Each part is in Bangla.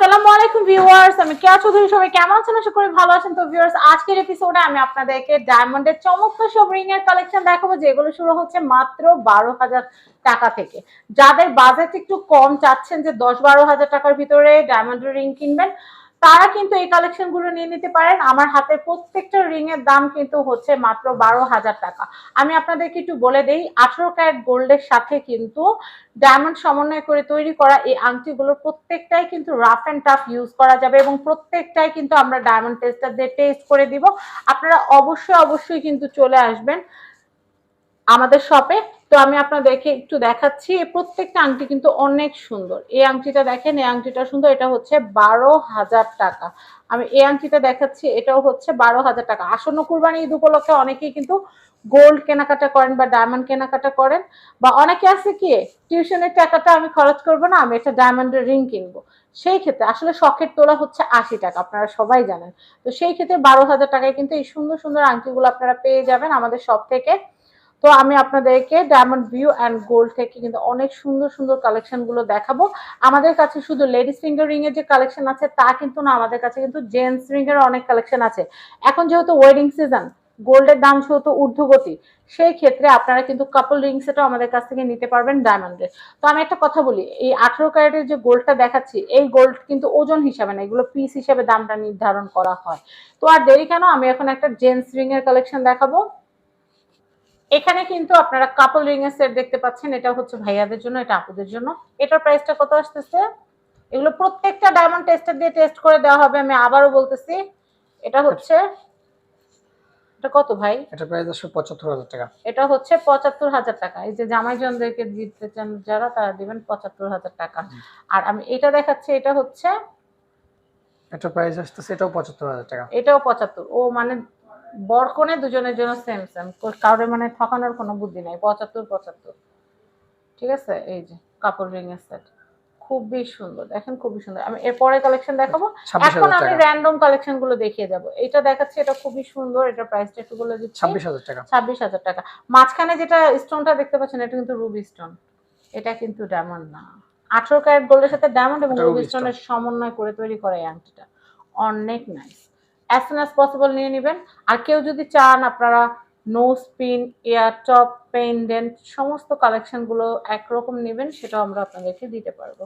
আসসালামু আমি আপনাদেরকে চমৎকার সব রিং এর কালেকশন দেখাবো, যেগুলো শুরু হচ্ছে মাত্র বারো হাজার টাকা থেকে। যাদের বাজেট একটু কম চাচ্ছেন যে দশ বারো হাজার টাকার ভিতরে ডায়মন্ডের রিং কিনবেন তারা কিন্তু এই কালেকশনগুলো নিয়ে নিতে পারেন। আমার হাতে প্রত্যেকটা রিং এর দাম কিন্তু হচ্ছে মাত্র বারো হাজার টাকা। আমি আপনাদেরকে একটু বলে দেই, আঠারো ক্যারেট গোল্ডের সাথে কিন্তু ডায়মন্ড সমন্বয় করে তৈরি করা এই আংটিগুলোর প্রত্যেকটাই কিন্তু রাফ অ্যান্ড টাফ ইউজ করা যাবে এবং প্রত্যেকটাই কিন্তু আমরা ডায়মন্ড টেস্টার দিয়ে টেস্ট করে দিব। আপনারা অবশ্যই অবশ্যই কিন্তু চলে আসবেন। আমাদের শপে তো আমি আপনাদেরকে একটু দেখাচ্ছি প্রত্যেকটা আংটি কিন্তু অনেক সুন্দর। এই আংটিটা দেখেন, এই আংটিটা সুন্দর, এটা হচ্ছে বারো হাজার টাকা। আমি এই আংটিটা দেখাচ্ছি, এটাও হচ্ছে বারো হাজার টাকা। আসন্ন কুরবানি ঈদ উপলক্ষে অনেকেই কিন্তু গোল্ড কেনাকাটা করেন বা ডায়মন্ড কেনাকাটা করেন। বা অনেকে আছে কি, টিউশনের টাকাটা আমি খরচ করব না, আমি একটা ডায়মন্ডের রিং কিনবো। সেই ক্ষেত্রে আসলে শখের তোলা হচ্ছে আশি টাকা, আপনারা সবাই জানেন। তো সেই ক্ষেত্রে বারো হাজার টাকায় কিন্তু এই সুন্দর সুন্দর আংটিগুলো আপনারা পেয়ে যাবেন আমাদের সব থেকে। তো আমি আপনাদেরকে ডায়মন্ড ভিউ অ্যান্ড গোল্ড থেকে কিন্তু অনেক সুন্দর সুন্দর কালেকশনগুলো দেখাবো। আমাদের কাছে শুধু লেডিস ফিঙ্গার রিং এর যে কালেকশন আছে, তা কিন্তু না, আমাদের কাছে কিন্তু জেন্টস রিং এর অনেক কালেকশন আছে। এখন যেহেতু ওয়েডিং সিজন গোল্ডের দাম যেহেতু ঊর্ধ্বগতি, সেই ক্ষেত্রে আপনারা কিন্তু কাপল রিং সেটও আমাদের কাছ থেকে নিতে পারবেন ডায়মন্ডের তো আমি একটা কথা বলি, এই আঠারো ক্যারেটের যে গোল্ডটা দেখাচ্ছি, এই গোল্ড কিন্তু ওজন হিসাবে না, এগুলো পিস হিসাবে দামটা নির্ধারণ করা হয়। তো আর দেরি কেন, আমি এখন একটা জেন্টস রিং এর কালেকশন দেখাবো। এখানে কিন্তু আপনারা কাপল রিং এর সেট দেখতে পাচ্ছেন এটা হচ্ছে ভাইয়াদের জন্য এটা আপুদের জন্য। এটার প্রাইসটা কত আসতেছে? এগুলো প্রত্যেকটা ডায়মন্ড টেস্টার দিয়ে টেস্ট করে দেওয়া হবে আমি আবারও বলতেছি। এটা হচ্ছে এটা কত ভাই? এটা প্রাইস পঁচাত্তর হাজার টাকা। এটা হচ্ছে পঁচাত্তর হাজার টাকা। এই যে জামাই জনদেরকে দিতে চান যারা তারা দিবেন পঁচাত্তর হাজার টাকা। আর আমি এটা দেখাচ্ছি এটা হচ্ছে এটা প্রাইস আসতেছে এটাও পঁচাত্তর হাজার টাকা। এটাও পঁচাত্তর। ও মানে বরকনে দুজনের জন্য সেম সেম কারোর মানে ঠকানোর কোনো বুদ্ধি নাই। পঁচাত্তর পঁচাত্তর। ঠিক আছে? এই যে কাপড় রিং এর সেট খুবই সুন্দর। দেখেন খুবই সুন্দর। আমি এরপরে কালেকশন দেখাবো। এখন আমি র্যান্ডম কালেকশনগুলো দেখিয়ে যাব। এটা দেখাচ্ছি এটা খুবই সুন্দর। এটা প্রাইসটা একটু বলে দিচ্ছি। ছাব্বিশ হাজার টাকা। ছাব্বিশ হাজার টাকা। মাঝখানে যেটা স্টোনটা দেখতে পাচ্ছেন এটা কিন্তু রুবি স্টোন এটা কিন্তু ডায়মন্ড না। আঠারো ক্যারেট গোল্ডের সাথে ডায়মন্ড এবং রুবি স্টোনের সমন্বয় করে তৈরি করা এই আংটিটা। অনেক nice as soon as possible নিয়ে নেবেন। আর কেউ যদি চান আপনারা nose pin ear top pendant সমস্ত কালেকশনগুলো একরকম নেবেন সেটাও আমরা আপনাদেরকে দিতে পারব।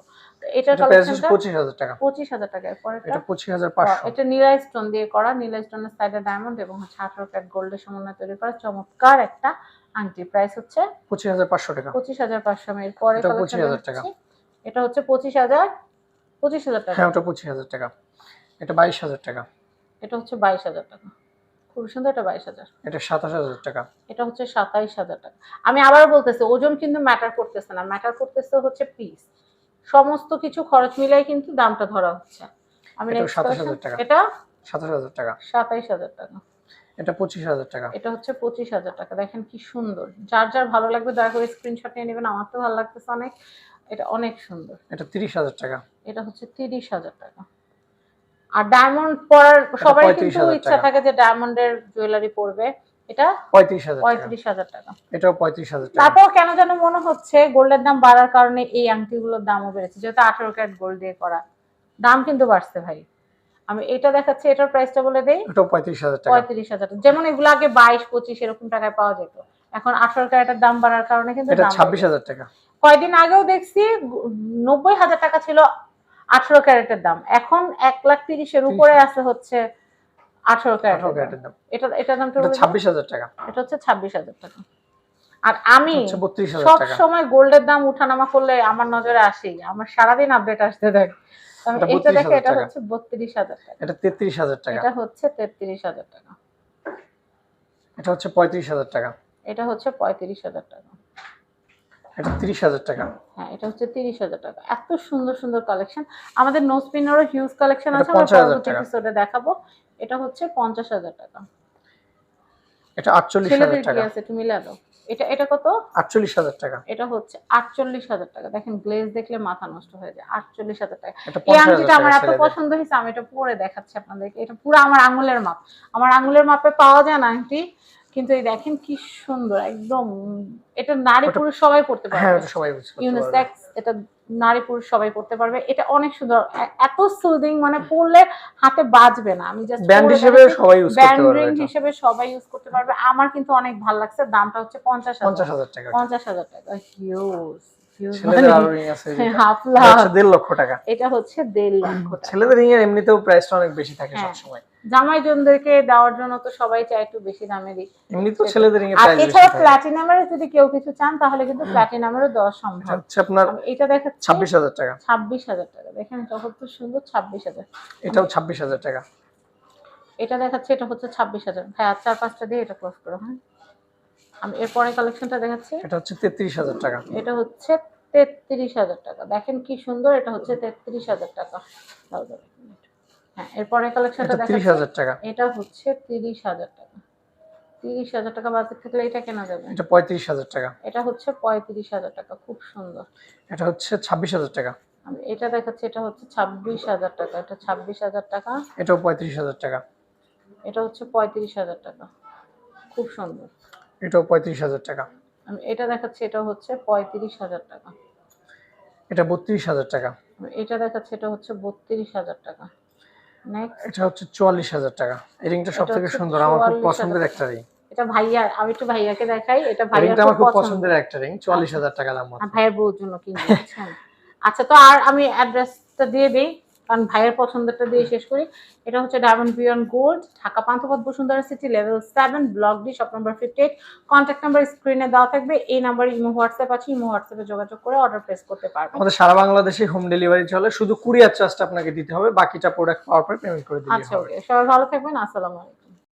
তো এটার এটা কালেকশনটা পঁচিশ হাজার টাকা। পঁচিশ হাজার টাকা। এটা পঁচিশ হাজার পাঁচশো। এটা নীলা স্টোন দিয়ে করা। নীলা স্টোনের সাইডে ডায়মন্ড এবং হচ্ছে আঠারো ক্যারেট গোল্ডের সমন্বয় তৈরি করা। চমৎকার একটা আংটি প্রাইস হচ্ছে পঁচিশ হাজার পাঁচশো টাকা। পঁচিশ হাজার পাঁচশো। আমি এরপরে এটা collection 25,000 টাকা। এটা হচ্ছে পঁচিশ হাজার পঁচিশ হাজার টাকা। হ্যাঁ ওটা পঁচিশ হাজার টাকা। এটা বাইশ হাজার টাকা। এটা হচ্ছে বাইশ হাজার টাকা খুব সুন্দর এটা বাইশ হাজার এটা সাতাশ হাজার টাকা এটা হচ্ছে সাতাইশ হাজার টাকা আমি আবার বলতেছি ওজন কিন্তু ম্যাটার করতেছে না ম্যাটার করতেছে হচ্ছে পিস সমস্ত কিছু খরচ মিলাই কিন্তু দামটা ধরা হচ্ছে আমি 27,000 collection- টাকা। এটা সাতাশ হাজার টাকা সাতাইশ হাজার টাকা এটা পঁচিশ হাজার টাকা এটা হচ্ছে পঁচিশ হাজার টাকা দেখেন কি সুন্দর যার যার ভালো লাগবে দয়া করে স্ক্রিনশট নিয়ে নেবেন আমার তো ভালো লাগতেছে অনেক এটা অনেক সুন্দর এটা তিরিশ হাজার টাকা এটা হচ্ছে তিরিশ হাজার টাকা আর ডায়মন্ড পরার সবাই কিন্তু ইচ্ছা থাকে যে ডায়মন্ডের জুয়েলারি পরবে। এটা পঁয়ত্রিশ হাজার পঁয়ত্রিশ হাজার টাকা। এটাও পঁয়ত্রিশ হাজার তারপর কেন যেন মনে হচ্ছে গোল্ডের দাম বাড়ার কারণে এই আংটিগুলোর দামও বেড়েছে যেহেতু আঠারো ক্যারেট গোল্ড দিয়ে করা। দাম কিন্তু বাড়ছে ভাই। আমি এটা দেখাচ্ছি এটার প্রাইসটা বলে দেই। টাকা। যেমন এগুলো আগে বাইশ পঁচিশ এরকম টাকায় পাওয়া যেত। এখন আঠারো ক্যারেটের দাম বাড়ার কারণে কিন্তু এটা ছাব্বিশ। হাজার টাকা। কয়দিন আগেও দেখছি গু- নব্বই হাজার টাকা ছিল আঠারো ক্যারেটের দাম। এখন এক লাখ তিরিশের উপরে আছে হচ্ছে আঠারো ক্যারেটের দাম। এটা এটার দামটা। ছাব্বিশ হাজার টাকা। এটা হচ্ছে ছাব্বিশ হাজার টাকা। আর আমি সব সময় গোল্ডের দাম উঠানামা করলে আমার নজরে আসেই। আমার সারাদিন আপডেট আসতে থাকে। এটা এটা দেখে এটা হচ্ছে বত্রিশ হাজার টাকা। এটা তেত্রিশ হাজার টাকা। এটা হচ্ছে তেত্রিশ হাজার টাকা। এটা হচ্ছে পঁয়ত্রিশ হাজার টাকা। এটা হচ্ছে পঁয়ত্রিশ হাজার টাকা। এটা টাকা। হ্যাঁ এটা হচ্ছে তিরিশ হাজার টাকা। এত সুন্দর সুন্দর কালেকশন আমাদের নো স্পিনারও হিউজ কালেকশন আছে আমরা পরবর্তী এপিসোডে দেখাবো। এটা হচ্ছে টাকা। এটা টাকা। আছে তুমি দাও। এটা এটা কত? আটচল্লিশ হাজার টাকা। এটা হচ্ছে আটচল্লিশ হাজার টাকা। দেখেন গ্লেজ দেখলে মাথা নষ্ট হয়ে যায়। আটচল্লিশ হাজার টাকা। এই আংটিটা আমার এত পছন্দ হয়েছে আমি এটা পরে দেখাচ্ছি আপনাদেরকে। এটা পুরো আমার আঙুলের মাপ। আমার আঙুলের মাপে পাওয়া যায় না আংটি। কিন্তু এই দেখেন কি সুন্দর একদম এটা নারী পুরুষ সবাই পড়তে হ্যাঁ পারবে। হ্যাঁ সবাই ইউনিসেক্স এটা নারী পুরুষ সবাই পড়তে পারবে। এটা অনেক সুন্দর এত সুদিং মানে পরলে হাতে বাজবে না। আমি জাস্ট ব্যান্ড হিসেবে সবাই ইউজ করতে ব্যান্ড পারবে রিং হিসেবে সবাই ইউজ করতে পারবে। আমার কিন্তু অনেক ভালো লাগছে দামটা হচ্ছে পঞ্চাশ পঞ্চাশ হাজার হাজার টাকা। পঞ্চাশ হাজার টাকা হিউজ হিউজ ছেলেদের আরও রিং আছে যেটা। হাফ এটা লাখ। হচ্ছে দেড় লক্ষ টাকা। এটা হচ্ছে দেড় লক্ষ ছেলেদের রিং এর এমনিতেও প্রাইসটা অনেক বেশি থাকে হ্যাঁ। সবসময়। জামাই দেওয়ার জন্য তো সবাই চায় একটু বেশি দামে দিই এমনিতেও ছেলেদের রিং এর প্রাইস বেশি এছাড়া থাকে। যদি কেউ কিছু চান তাহলে কিন্তু প্লাটিনামেরও দেওয়া সম্ভব। হচ্ছে আপনার এটা দেখাচ্ছি। ছাব্বিশ হাজার টাকা। হাজার টাকা। দেখেন এটা কত সুন্দর ছাব্বিশ হাজার। এটাও ছাব্বিশ হাজার টাকা। এটা দেখাচ্ছে এটা হচ্ছে ছাব্বিশ হাজার। হ্যাঁ আর চার পাঁচটা দিয়ে এটা ক্লোজ করো হ্যাঁ। আমি এরপরে কালেকশনটা দেখাচ্ছি। এটা হচ্ছে তেত্রিশ হাজার টাকা। এটা হচ্ছে তেত্রিশ হাজার টাকা দেখেন কি সুন্দর এটা হচ্ছে তেত্রিশ হাজার টাকা হ্যাঁ এরপরে কালেকশনটা তিরিশ হাজার টাকা এটা হচ্ছে তিরিশ হাজার টাকা তিরিশ হাজার টাকা বাজেট থাকলে এটা কেনা যাবে এটা পঁয়ত্রিশ হাজার টাকা এটা হচ্ছে পঁয়ত্রিশ হাজার টাকা খুব সুন্দর এটা হচ্ছে ছাব্বিশ হাজার টাকা এটা দেখাচ্ছি এটা হচ্ছে ছাব্বিশ হাজার টাকা এটা ছাব্বিশ হাজার টাকা এটাও পঁয়ত্রিশ হাজার টাকা এটা হচ্ছে পঁয়ত্রিশ হাজার টাকা খুব সুন্দর এটাও পঁয়ত্রিশ হাজার টাকা আমি এটা দেখাচ্ছি এটা হচ্ছে পঁয়ত্রিশ হাজার টাকা। এটা বত্রিশ হাজার টাকা। এটা দেখাচ্ছি এটা হচ্ছে বত্রিশ হাজার টাকা। এটা হচ্ছে চুয়াল্লিশ হাজার টাকা। এই রিংটা সব থেকে সুন্দর আমার খুব পছন্দের একটা রিং। এটা ভাইয়া আমি একটু ভাইয়াকে দেখাই এটা রিংটা আমার খুব পছন্দের। একটা রিং চুয়াল্লিশ হাজার টাকা দাম মাত্র। আর ভাইয়ের বউর জন্য কিনতে আচ্ছা তো আর আমি অ্যাড্রেসটা দিয়ে দিই। কারণ ভাইয়ের পছন্দটা দিয়ে শেষ করি। এটা হচ্ছে diamond beyond gold Dhaka Panthapath Bashundhara city level seven block D shop number fifty eight contact number স্ক্রিনে দেওয়া থাকবে। এই নাম্বারে ইমো হোয়াটসঅ্যাপ আছে। ইমো হোয়াটসঅ্যাপে যোগাযোগ করে অর্ডার প্লেস করতে পারবেন। আমাদের সারা বাংলাদেশে হোম ডেলিভারি চলে। শুধু কুরিয়ার চার্জটা আপনাকে দিতে হবে। বাকিটা প্রোডাক্ট পাওয়ার পর পেমেন্ট করে দিলে আচ্ছা হবে। ওকে সবাই ভালো থাকবেন। আসসালামু আলাইকুম।